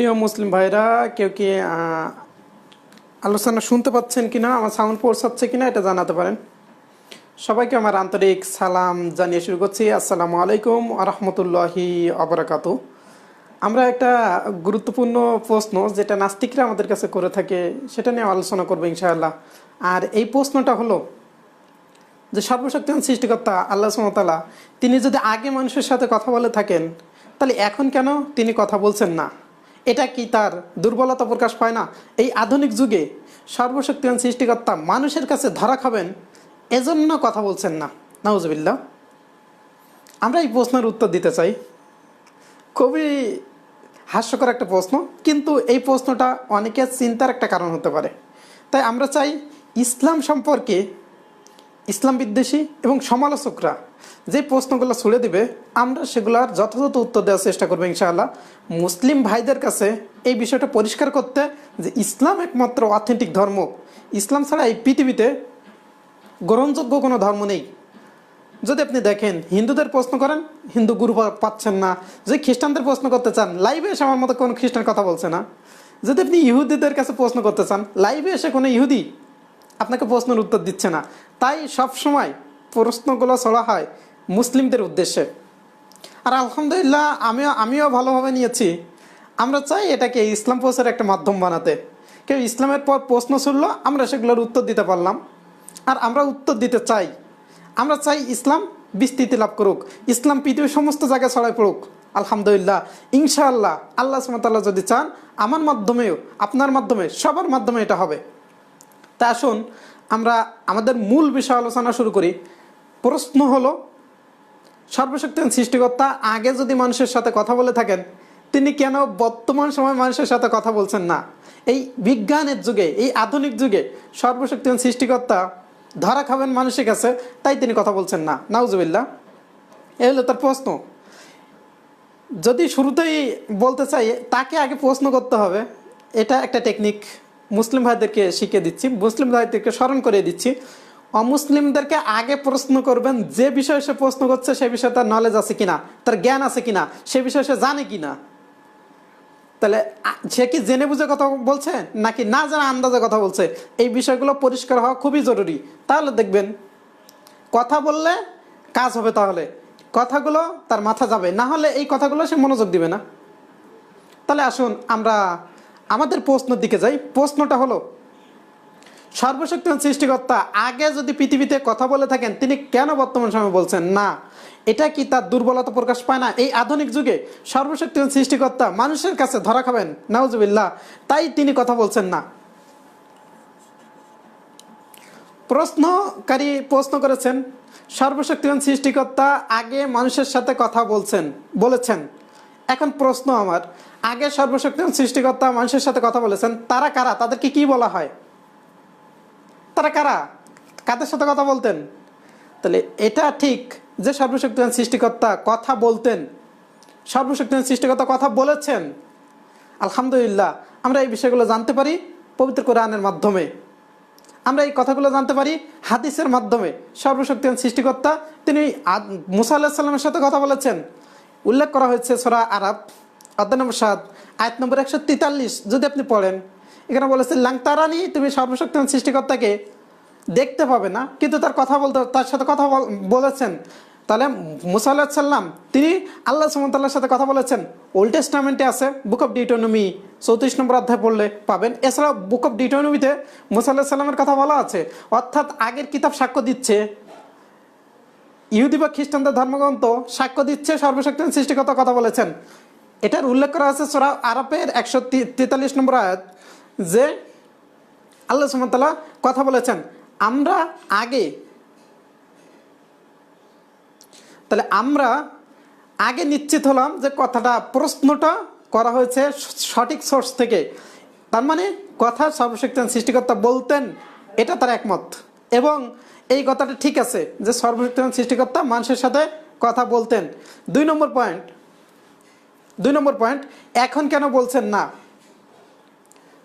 প্রিয় মুসলিম ভাইরা, কেউ কি আলোচনা শুনতে পাচ্ছেন কিনা, আমার সাউন্ড পৌঁছাচ্ছে কিনা এটা জানাতে পারেন। সবাইকে আমার আন্তরিক সালাম জানিয়ে শুরু করছি। আসসালামু আলাইকুম আরহামতুল্লাহি আবরাকাত আমরা একটা গুরুত্বপূর্ণ প্রশ্ন যেটা নাস্তিকরা আমাদের কাছে করে থাকে, সেটা নিয়ে আলোচনা করব ইনশাআল্লাহ। আর এই প্রশ্নটা হলো যে সর্বশক্তিমান সৃষ্টিকর্তা আল্লাহ সুমতালা তিনি যদি আগে মানুষের সাথে কথা বলে থাকেন, তাহলে এখন কেন তিনি কথা বলছেন না? এটা কি তার দুর্বলতা প্রকাশ পায় না? এই আধুনিক যুগে সর্বশক্তিমান সৃষ্টিকর্তা মানুষের কাছে ধরা খাবেন এজন্য কথা বলছেন না। নাউজবিল্লা আমরা এই প্রশ্নের উত্তর দিতে চাই। খুবই হাস্যকর একটা প্রশ্ন, কিন্তু এই প্রশ্নটা অনেকের চিন্তার একটা কারণ হতে পারে। তাই আমরা চাই ইসলাম সম্পর্কে ইসলাম বিদ্বেষী এবং সমালোচকরা যে প্রশ্নগুলো ছুড়ে দিবে, আমরা সেগুলোর যথাযথ উত্তর দেওয়ার চেষ্টা করব ইনশাআল্লাহ। মুসলিম ভাইদের কাছে এই বিষয়টা পরিষ্কার করতে যে ইসলাম একমাত্র অথেন্টিক ধর্ম। ইসলাম ছাড়া এই পৃথিবীতে গ্রহণযোগ্য কোনো ধর্ম নেই। যদি আপনি দেখেন, হিন্দুদের প্রশ্ন করেন, হিন্দু গুরু পাচ্ছেন না। যদি খ্রিস্টানদের প্রশ্ন করতে চান লাইভে এসে আমার মতো কোনো খ্রিস্টান কথা বলছে না। যদি আপনি ইহুদিদের কাছে প্রশ্ন করতে চান লাইভে এসে কোনো ইহুদি আপনাকে প্রশ্নের উত্তর দিচ্ছে না। তাই সব সময় প্রশ্নগুলো ছড়া হয় মুসলিমদের উদ্দেশ্যে। আর আলহামদুলিল্লাহ আমিও আমিও ভালোভাবে নিয়েছি। আমরা চাই এটাকে ইসলাম পোষের একটা মাধ্যম বানাতে। কেউ ইসলামের পর প্রশ্ন শুনলো আমরা সেগুলোর উত্তর দিতে পারলাম। আর আমরা উত্তর দিতে চাই। আমরা চাই ইসলাম বিস্তৃতি লাভ করুক। ইসলাম পৃথিবীর সমস্ত জায়গায় ছড়াই পড়ুক। আলহামদুলিল্লাহ, ইনশাআল্লাহ, আল্লাহ সুমতাল্লাহ যদি চান, আমার মাধ্যমেও, আপনার মাধ্যমে, সবার মাধ্যমে এটা হবে। তা আসুন, আমরা আমাদের মূল বিষয় আলোচনা শুরু করি। প্রশ্ন হলো, সর্বশক্তিমান সৃষ্টিকর্তা আগে যদি মানুষের সাথে কথা বলে থাকেন, তিনি কেন বর্তমান সময় মানুষের সাথে কথা বলছেন না? এই বিজ্ঞানের যুগে, এই আধুনিক যুগে সর্বশক্তিমান সৃষ্টিকর্তা ধরা খাবেন মানুষের কাছে, তাই তিনি কথা বলছেন না। নাউজুবিল্লা এই হলো তার প্রশ্ন। যদি শুরুতেই বলতে চাই, তাকে আগে প্রশ্ন করতে হবে। এটা একটা টেকনিক। মুসলিম ভাইদেরকে শিখিয়ে দিচ্ছি। মুসলিম ভাইদেরকে স্মরণ করে দিচ্ছি। অমুসলিমদেরকে আগে প্রশ্ন করবেন যে বিষয়ে সে প্রশ্ন করছে, সে বিষয়ে তার নলেজ আছে কিনা, তার জ্ঞান আছে কিনা, সে বিষয়ে সে জানে কিনা? তাহলে সে কি জেনে বুঝে কথা বলছে, নাকি না জানা আন্দাজে কথা বলছে? এই বিষয়গুলো পরিষ্কার হওয়া খুবই জরুরি। তাহলে দেখবেন, কথা বললে কাজ হবে তাহলে। কথাগুলো তার মাথা যাবে, না হলে এই কথাগুলো সে মনোযোগ দিবে না। তাহলে আসুন আমরা আমাদের প্রশ্নের দিকে যাই। প্রশ্নটা হলো সর্বশক্তিমান সৃষ্টিকর্তা আগে যদি পৃথিবীতে কথা বলে থাকেন, তিনি কেন বর্তমান সময় বলছেন? না। এটা কি তার দুর্বলতা প্রকাশ পায় না? এই আধুনিক যুগে সর্বশক্তিমান সৃষ্টিকর্তা মানুষের কাছে ধরা খাবেন? নাউজুবিল্লাহ। তাই তিনি কথা বলছেন না। প্রশ্নকারী প্রশ্ন করেছেন, সর্বশক্তিমান সৃষ্টিকর্তা আগে মানুষের সাথে কথা বলছেন, বলেছেন। এখন প্রশ্ন আমার, আগে সর্বশক্তিমান সৃষ্টিকর্তা মানুষের সাথে কথা বলেছেন, তারা কারা? তাদেরকে কি বলা হয়? তারা কারা? কাদের সাথে কথা বলতেন? তাহলে এটা ঠিক যে সর্বশক্তিমান সৃষ্টিকর্তা কথা বলতেন। সর্বশক্তিমান সৃষ্টিকর্তা কথা বলেছেন। আলহামদুলিল্লাহ, আমরা এই বিষয়গুলো জানতে পারি পবিত্র কোরআনের মাধ্যমে। আমরা এই কথাগুলো জানতে পারি হাদিসের মাধ্যমে। সর্বশক্তিমান সৃষ্টিকর্তা, তিনি মুসা আল্লাহ সাল্লামের সাথে কথা বলেছেন। উল্লেখ করা হয়েছে সোরা আরব অধ্যায় নম্বর সাত, আয়াত নম্বর একশো তেতাল্লিশ। যদি আপনি পড়েন এখানে বলেছে লাংতারানি তুমি সর্বশক্তিমান সৃষ্টিকর্তাকে দেখতে পাবে না। কিন্তু তার কথা বলতে, তার সাথে কথা বল- বলেছেন। তাহলে মুসা আল্লাহ সাল্লাম তিনি আল্লাহ সুমতাল্লাহর সাথে কথা বলেছেন। ওল্ড টেস্টামেন্টে আছে, বুক অফ ডিটোনমি চৌত্রিশ নম্বর অধ্যায় পড়লে পাবেন। এছাড়া বুক অফ ডিটোনমিতে মুসা আল্লাহ সাল্লামের কথা বলা আছে, অর্থাৎ আগের কিতাব সাক্ষ্য দিচ্ছে। ইহুদি বা খ্রিস্টানদের ধর্মগ্রন্থ সাক্ষ্য দিচ্ছে, সর্বশক্তিমান সৃষ্টিকর্তা কথা বলেছেন। এটার উল্লেখ করা আছে সোরা আরবের একশো তেতাল্লিশ নম্বর আয়াত। যে আল্লাহ সুমতাল্লাহ কথা বলেছেন, আমরা আগে তাহলে আমরা আগে নিশ্চিত হলাম যে কথাটা, প্রশ্নটা করা হয়েছে সঠিক সোর্স থেকে। তার মানে কথা সর্বশক্তিমান সৃষ্টিকর্তা বলতেন, এটা তার একমত। এবং এই কথাটা ঠিক আছে যে সর্বশক্তিমান সৃষ্টিকর্তা মানুষের সাথে কথা বলতেন। দুই নম্বর পয়েন্ট দুই নম্বর পয়েন্ট এখন কেন বলছেন না?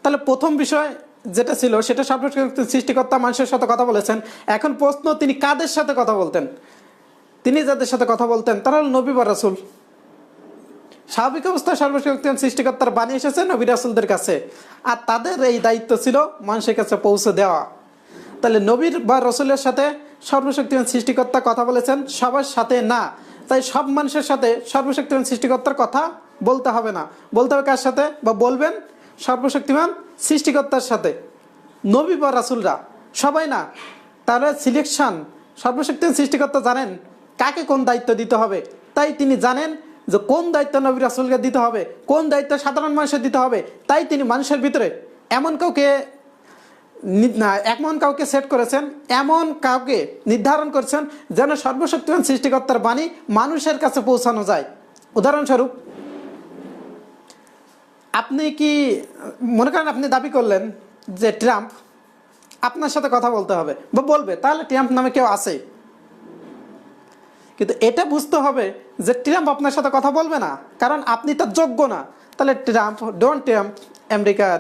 তাহলে প্রথম বিষয় যেটা ছিল, সেটা সর্বশক্তিমান সৃষ্টিকর্তা মানুষের সাথে কথা বলেছেন। এখন প্রশ্ন, তিনি কাদের সাথে কথা বলতেন? তিনি যাদের সাথে কথা বলতেন, তারা হল নবী বা রাসুল। স্বাভাবিক অবস্থায় সর্বশক্তিমান সৃষ্টিকর্তার বাণী এসেছে নবী রাসুলদের কাছে। আর তাদের এই দায়িত্ব ছিল মানুষের কাছে পৌঁছে দেওয়া। তাহলে নবীর বা রসুলের সাথে সর্বশক্তিমান সৃষ্টিকর্তা কথা বলেছেন, সবার সাথে না। তাই সব মানুষের সাথে সর্বশক্তিমান সৃষ্টিকর্তার কথা বলতে হবে না। বলতে হবে কার সাথে? বা বলবেন সর্বশক্তিমান সৃষ্টিকর্তার সাথে। নবী বা রাসুলরা, সবাই না তারা সিলেকশন সর্বশক্তিমান সৃষ্টিকর্তা জানেন কাকে কোন দায়িত্ব দিতে হবে। তাই তিনি জানেন যে কোন দায়িত্ব নবী রাসুলকে দিতে হবে, কোন দায়িত্ব সাধারণ মানুষের দিতে হবে। তাই তিনি মানুষের ভিতরে এমন কাউকে এমন কাউকে সেট করেছেন, এমন কাউকে নির্ধারণ করেছেন যেন সর্বশক্তিমান সৃষ্টিকর্তার বাণী মানুষের কাছে পৌঁছানো যায়। উদাহরণস্বরূপ আপনি কি, মনে করেন আপনি দাবি করলেন যে ট্রাম্প আপনার সাথে কথা বলতে হবে। বা, বলবে, তাহলে ট্রাম্প নামে কেউ আছে। কিন্তু এটা বুঝতে হবে যে ট্রাম্প আপনার সাথে কথা বলবে না, কারণ আপনি তার যোগ্য না। তাহলে ট্রাম্প ডোন্ট ট্রাম্প, আমেরিকার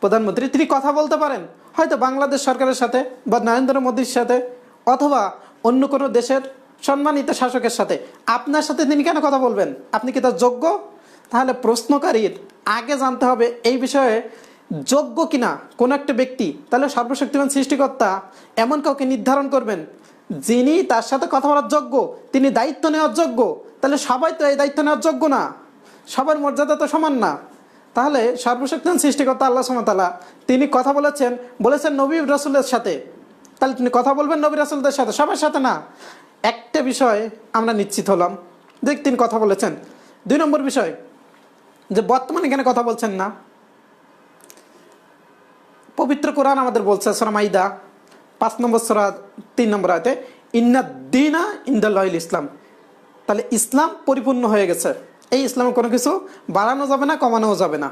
প্রধানমন্ত্রী, তিনি কথা বলতে পারেন। হয়তো বাংলাদেশ সরকারের সাথে বা নরেন্দ্র মোদীর সাথে, অথবা অন্য কোনো দেশের সম্মানিত শাসকের সাথে। আপনার সাথে তিনি কেন কথা বলবেন? আপনি কি তার যোগ্য? তাহলে প্রশ্নকারীর আগে জানতে হবে এই বিষয়ে যোগ্য কিনা কোন একটা ব্যক্তি, তাহলে সর্বশক্তিমান সৃষ্টিকর্তা এমন কাউকে নির্ধারণ করবেন যিনি তার সাথে কথা বলার যোগ্য, তিনি দায়িত্ব নেওয়ার যোগ্য, তাহলে সবাই তো এই দায়িত্ব নেওয়ার যোগ্য না, সবার মর্যাদা তো সমান না। তাহলে সর্বশক্তিমান সৃষ্টিকর্তা আল্লাহ সুমতালা তিনি কথা বলেছেন বলেছেন নবী রাসুলের সাথে। তাহলে তিনি কথা বলবেন নবী রাসুলদের সাথে, সবার সাথে না। একটা বিষয় আমরা নিশ্চিত হলাম। দেখ, তিনি কথা বলেছেন। দুই নম্বর বিষয় যে বর্তমানে এখানে কথা বলছেন না। পবিত্র কোরআন আমাদের বলছে, সরা মাইদা, পাঁচ নম্বর সরা, তিন নম্বর আয়তে, ইন্না দিনা ইন্দাল ইসলাম। তাহলে ইসলাম পরিপূর্ণ হয়ে গেছে। এই ইসলামে কোনো কিছু বাড়ানো যাবে না, কমানোও যাবে না।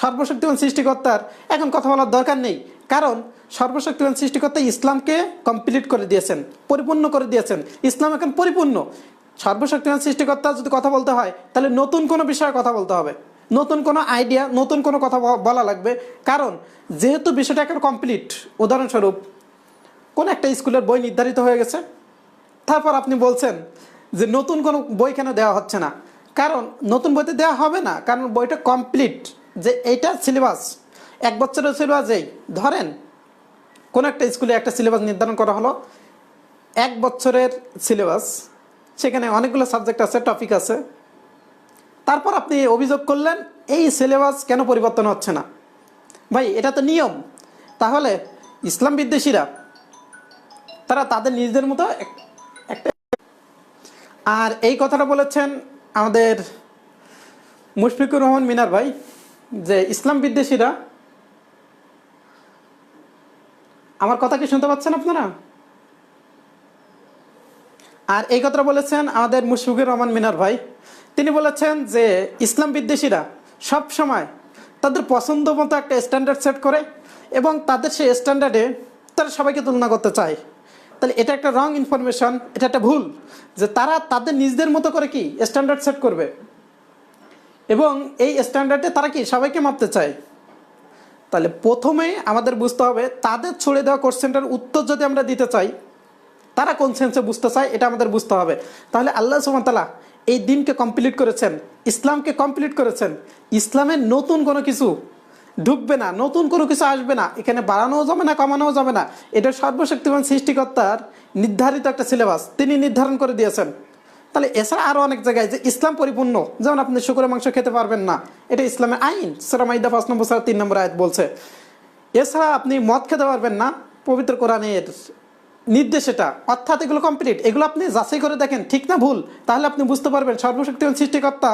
সর্বশক্তিমান সৃষ্টিকর্তার এখন কথা বলার দরকার নেই, কারণ সর্বশক্তিমান সৃষ্টিকর্তা ইসলামকে কমপ্লিট করে দিয়েছেন, পরিপূর্ণ করে দিয়েছেন। ইসলাম এখন পরিপূর্ণ। সর্বশক্তিমান সৃষ্টিকর্তা যদি কথা বলতে হয়, তাহলে নতুন কোনো বিষয়ে কথা বলতে হবে। নতুন কোনো আইডিয়া নতুন কোনো কথা বলা লাগবে। কারণ, যেহেতু বিষয়টা এখন কমপ্লিট উদাহরণস্বরূপ, কোন একটা স্কুলের বই নির্ধারিত হয়ে গেছে, তারপর আপনি বলছেন যে নতুন কোনো বই কেন দেওয়া হচ্ছে না। কারণ, নতুন বইতে দেওয়া হবে না, কারণ বইটা কমপ্লিট যে এইটা সিলেবাস এক বছরের সিলেবাস এই। ধরেন, কোন একটা স্কুলে একটা সিলেবাস নির্ধারণ করা হলো, এক বছরের সিলেবাস সেখানে অনেকগুলো সাবজেক্ট আছে টপিক আছে। তারপর আপনি অভিযোগ করলেন, এই সিলেবাস কেন পরিবর্তন হচ্ছে না? ভাই, এটা তো নিয়ম। তাহলে ইসলাম বিদ্বেষীরা, তারা তাদের নিজেদের মতো একটা আর এই কথাটা বলেছেন আমাদের মুশফিকুর রহমান মিনার ভাই, যে ইসলাম বিদ্বেষীরা, আমার কথা কি শুনতে পাচ্ছেন আপনারা? আর এই কথা বলেছেন আমাদের মুশফিকুর রহমান মিনার ভাই। তিনি বলেছেন যে, ইসলাম বিদ্বেষীরা সব সময় তাদের পছন্দ মতো একটা স্ট্যান্ডার্ড সেট করে এবং তাদের সেই স্ট্যান্ডার্ডে তারা সবাইকে তুলনা করতে চায়। তাহলে এটা একটা রং ইনফরমেশন এটা একটা ভুল যে তারা তাদের নিজেদের মতো করে কি স্ট্যান্ডার্ড সেট করবে। এবং এই স্ট্যান্ডার্ডে তারা কি সবাইকে মাপতে চায়। তাহলে প্রথমে আমাদের বুঝতে হবে, তাদের ছড়ে দেওয়া কোশ্চেনটার উত্তর যদি আমরা দিতে চাই তারা কোন সেন্সে বুঝতে চায়, এটা আমাদের বুঝতে হবে। তাহলে আল্লাহ সুমতালা এই দিনকে কমপ্লিট করেছেন, ইসলামকে কমপ্লিট করেছেন। ইসলামের নতুন কোনো কিছু ঢুকবে না, নতুন কোনো কিছু আসবে না। এখানে বাড়ানোও যাবে না, কমানোও যাবে না। এটা সর্বশক্তিমান সৃষ্টিকর্তার নির্ধারিত একটা সিলেবাস তিনি নির্ধারণ করে দিয়েছেন। তাহলে এছাড়া আরও অনেক জায়গায় যে ইসলাম পরিপূর্ণ, যেমন আপনি শুকুরের মাংস খেতে পারবেন না। এটা ইসলামের আইন। সেরামাইদা পাঁচ নম্বর, সারা তিন নম্বর আয়াত বলছে। এছাড়া আপনি মদ খেতে পারবেন না, পবিত্র কোরআনের নির্দেশ এটা। অর্থাৎ এগুলো কমপ্লিট এগুলো আপনি যাচাই করে দেখেন, ঠিক না ভুল? তাহলে আপনি বুঝতে পারবেন সর্বশক্তিমান সৃষ্টিকর্তা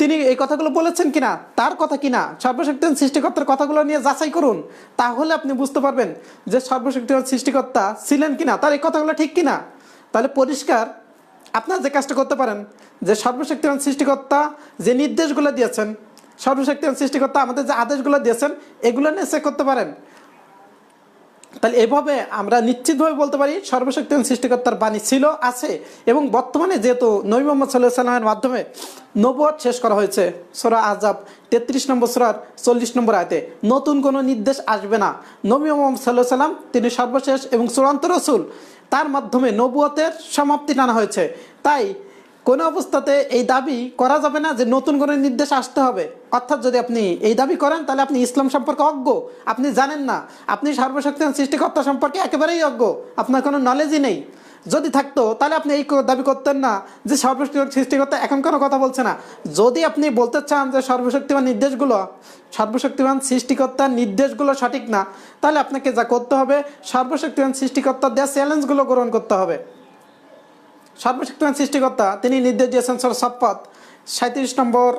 তিনি এই কথাগুলো বলেছেন কিনা, তার কথা কিনা, সর্বশক্তিমান সৃষ্টিকর্তার কথাগুলো নিয়ে যাচাই করুন। তাহলে আপনি বুঝতে পারবেন যে সর্বশক্তিমান সৃষ্টিকর্তা ছিলেন কিনা, তার এই কথাগুলো ঠিক কিনা। তাহলে পরিষ্কার, আপনার যে কাজটা করতে পারেন, যে সর্বশক্তিমান সৃষ্টিকর্তা যে নির্দেশগুলো দিয়েছেন, সর্বশক্তিমান সৃষ্টিকর্তা আমাদের যে আদেশগুলো দিয়েছেন, এগুলো নিয়ে চেক করতে পারেন। তাহলে এভাবে আমরা নিশ্চিতভাবে বলতে পারি সর্বশক্তিমান সৃষ্টিকর্তার বাণী ছিল, আছে এবং বর্তমানে যেহেতু নবী মোহাম্মদ সাল্লাহ সাল্লামের মাধ্যমে নবুয়াদ শেষ করা হয়েছে, সোরা আজাব তেত্রিশ নম্বর সোরার চল্লিশ নম্বর আয়তে, নতুন কোনো নির্দেশ আসবে না। নবী মোহাম্মদ সাল্লাহ সাল্লাম তিনি সর্বশেষ এবং চূড়ান্ত রসুল, তার মাধ্যমে নবুয়তের সমাপ্তি টানা হয়েছে। তাই কোনো অবস্থাতে এই দাবি করা যাবে না যে নতুন কোনো নির্দেশ আসতে হবে। অর্থাৎ যদি আপনি এই দাবি করেন, তাহলে আপনি ইসলাম সম্পর্কে অজ্ঞ। আপনি জানেন না। আপনি সর্বশক্তিমান সৃষ্টিকর্তা সম্পর্কে একেবারেই অজ্ঞ। আপনার কোনো নলেজই নেই। যদি থাকতো, তাহলে আপনি এই দাবি করতেন না যে সর্বশক্তিমান সৃষ্টিকর্তা এখন কোনো কথা বলছে না। যদি আপনি বলতে চান যে সর্বশক্তিমান নির্দেশগুলো, সর্বশক্তিমান সৃষ্টিকর্তার নির্দেশগুলো সঠিক না, তাহলে আপনাকে যা করতে হবে, সর্বশক্তিমান সৃষ্টিকর্তার দেওয়া চ্যালেঞ্জগুলো গ্রহণ করতে হবে। সর্বশক্তিমান সৃষ্টিকর্তা, তিনি নির্দেশ দিয়েছেন সর সপ্পত সাঁত্রিশ নম্বর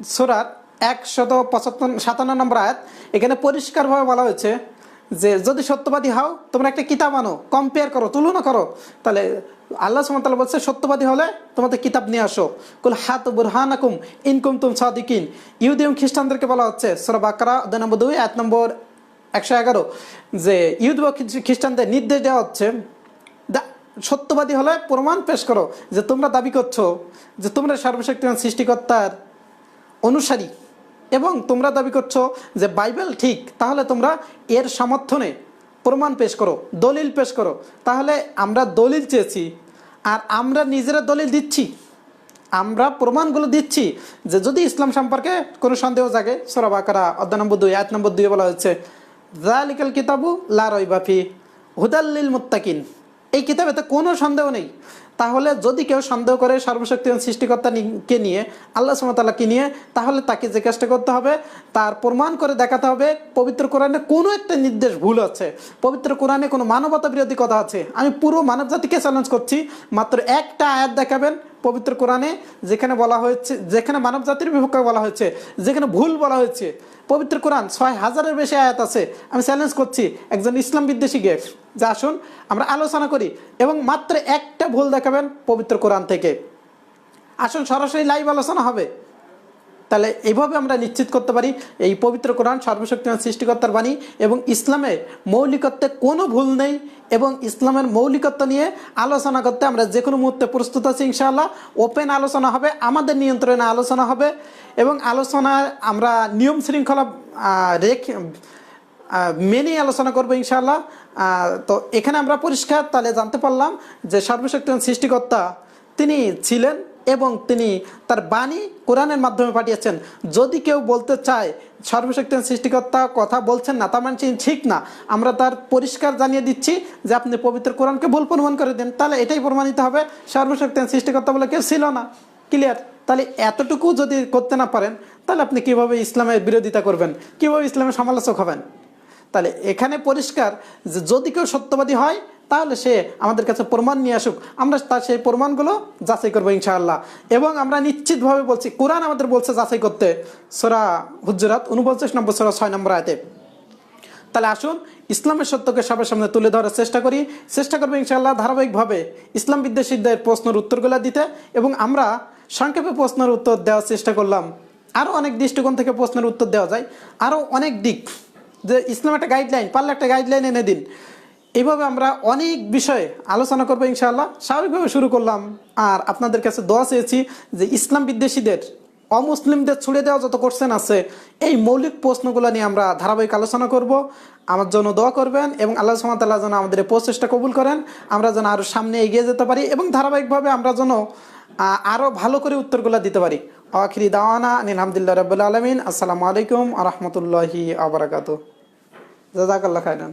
সুরার একশত পঁচাত্তর, সাতান্ন নম্বর আয়াত। এখানে পরিষ্কারভাবে বলা হয়েছে যে, যদি সত্যবাদী হও, তোমরা একটা কিতাব আনো কম্পেয়ার করো, তুলনা করো, তাহলে আল্লাহ সুমতাল্লাহ বলছে, সত্যবাদী হলে তোমাদের কিতাব নিয়ে আসো। কুল হাত বুরহান আকুম ইনকুম তুম সাদিকিন। ইহুদি এবং খ্রিস্টানদেরকে বলা হচ্ছে সরব আকরা দুই নম্বর দুই এক নম্বর একশো এগারো, যে ইহুদ খ্রিস্টানদের নির্দেশ দেওয়া হচ্ছে সত্যবাদী হলে প্রমাণ পেশ করো যে তোমরা দাবি করছ যে তোমরা সর্বশক্তিমান সৃষ্টিকর্তার অনুসারী। এবং তোমরা দাবি করছ যে বাইবেল ঠিক, তাহলে তোমরা এর সমর্থনে প্রমাণ পেশ করো, দলিল পেশ করো। তাহলে আমরা দলিল চেয়েছি আর আমরা নিজেরা দলিল দিচ্ছি। আমরা প্রমাণগুলো দিচ্ছি যে যদি ইসলাম সম্পর্কে কোনো সন্দেহ জাগে সরবাকারা অধ্যায় নম্বর দুই এক নম্বর দুই বলা হচ্ছে জালিকাল কিতাবু লা রইবাফি হুদাল্লিল মুত্তাকিন। এই কিতাবেতে কোনো সন্দেহ নেই। তাহলে যদি কেউ সন্দেহ করে সর্বশক্তি সৃষ্টিকর্তা কে নিয়ে, আল্লাহ সুমতাল্লাহকে নিয়ে, তাহলে তাকে কাজটা করতে হবে, তার প্রমাণ করে দেখাতে হবে, পবিত্র কোরআনে কোনো একটা নির্দেশ ভুল আছে, পবিত্র কোরআনে কোনো মানবতা বিরোধী কথা আছে। আমি পুরো মানব জাতিকে চ্যালেঞ্জ করছি, মাত্র একটা আয়াত দেখাবেন পবিত্র কোরআনে যেখানে বলা হয়েছে, যেখানে মানব জাতির বিপক্ষে বলা হয়েছে, যেখানে ভুল বলা হয়েছে। পবিত্র কোরআন, ছয় হাজারের বেশি আয়াত আছে। আমি চ্যালেঞ্জ করছি একজন ইসলাম বিদ্বেষী গেফ যা আসুন, আমরা আলোচনা করি এবং মাত্র একটা ভুল দেখাবেন পবিত্র কোরআন থেকে। আসুন, সরাসরি লাইভ আলোচনা হবে। তাহলে এইভাবে আমরা নিশ্চিত করতে পারি এই পবিত্র কোরআন সর্বশক্তিমান সৃষ্টিকর্তার বাণী এবং ইসলামে মৌলিকত্বে কোনো ভুল নেই এবং ইসলামের মৌলিকত্ব নিয়ে আলোচনা করতে আমরা যে কোনো মুহূর্তে প্রস্তুত আছি ইনশাআল্লাহ। ওপেন আলোচনা হবে, আমাদের নিয়ন্ত্রণে আলোচনা হবে এবং আলোচনায় আমরা নিয়ম শৃঙ্খলা রেখে মেনেই আলোচনা করব ইনশাআল্লাহ। তো এখানে আমরা পরিষ্কার তাহলে জানতে পারলাম যে সর্বশক্তিমান সৃষ্টিকর্তা তিনি ছিলেন এবং তিনি তার বাণী কোরআনের মাধ্যমে পাঠিয়েছেন। যদি কেউ বলতে চায়, সর্বশক্তিমান সৃষ্টিকর্তা কথা বলছেন না, তার মানে তিনি ঠিক না। আমরা তার পরিষ্কার জানিয়ে দিচ্ছি যে আপনি পবিত্র কোরআনকে ভুল প্রমাণ করে দেন। তাহলে এটাই প্রমাণিত হবে, সর্বশক্তিমান সৃষ্টিকর্তা বলে কেউ ছিল না। ক্লিয়ার তাহলে এতটুকু যদি করতে না পারেন, তাহলে আপনি কীভাবে ইসলামের বিরোধিতা করবেন? কীভাবে ইসলামের সমালোচক হবেন? তাহলে এখানে পরিষ্কার যে যদি কেউ সত্যবাদী হয় তাহলে সে আমাদের কাছে প্রমাণ নিয়ে আসুক। আমরা তার সেই প্রমাণগুলো যাচাই করব ইনশাআল্লাহ। এবং আমরা নিশ্চিতভাবে বলছি, কোরআন আমাদের বলছে যাচাই করতে। সোরা হুজরাত উনপঞ্চাশ নম্বর সোরা ছয় নম্বর আয়তে। তাহলে আসুন, ইসলামের সত্যকে সবার সামনে তুলে ধরার চেষ্টা করি। চেষ্টা করব ইনশাআল্লাহ ধারাবাহিকভাবে ইসলাম বিদ্বেষীদের প্রশ্নের উত্তরগুলো দিতে। এবং আমরা সংক্ষেপে প্রশ্নের উত্তর দেওয়ার চেষ্টা করলাম। আরও অনেক দৃষ্টিকোণ থেকে প্রশ্নের উত্তর দেওয়া যায়। আরও অনেক দিক যে ইসলাম একটা গাইডলাইন পারলে একটা গাইডলাইন এনে দিন। এইভাবে আমরা অনেক বিষয়ে আলোচনা করব ইনশাআল্লাহ। স্বাভাবিকভাবে শুরু করলাম। আর আপনাদের কাছে দোয়া চেয়েছি যে ইসলাম বিদ্বেষীদের, অমুসলিমদের ছুড়ে দেওয়া যত কোশ্চেন আছে, এই মৌলিক প্রশ্নগুলো নিয়ে আমরা ধারাবাহিক আলোচনা করব। আমার জন্য দোয়া করবেন এবং আল্লাহ সুমতাল্লাহ যেন আমাদের প্রচেষ্টা কবুল করেন। আমরা যেন আরও সামনে এগিয়ে যেতে পারি এবং ধারাবাহিকভাবে আমরা যেন আরও ভালো করে উত্তরগুলো দিতে পারি। আখিরি দাওয়ানা, আলহামদুলিল্লাহ রবিল আলমিন। আসসালামু আলাইকুম আ রহমতুল্লাহি আবরাকাত জাজাকাল্লাহ খাইরান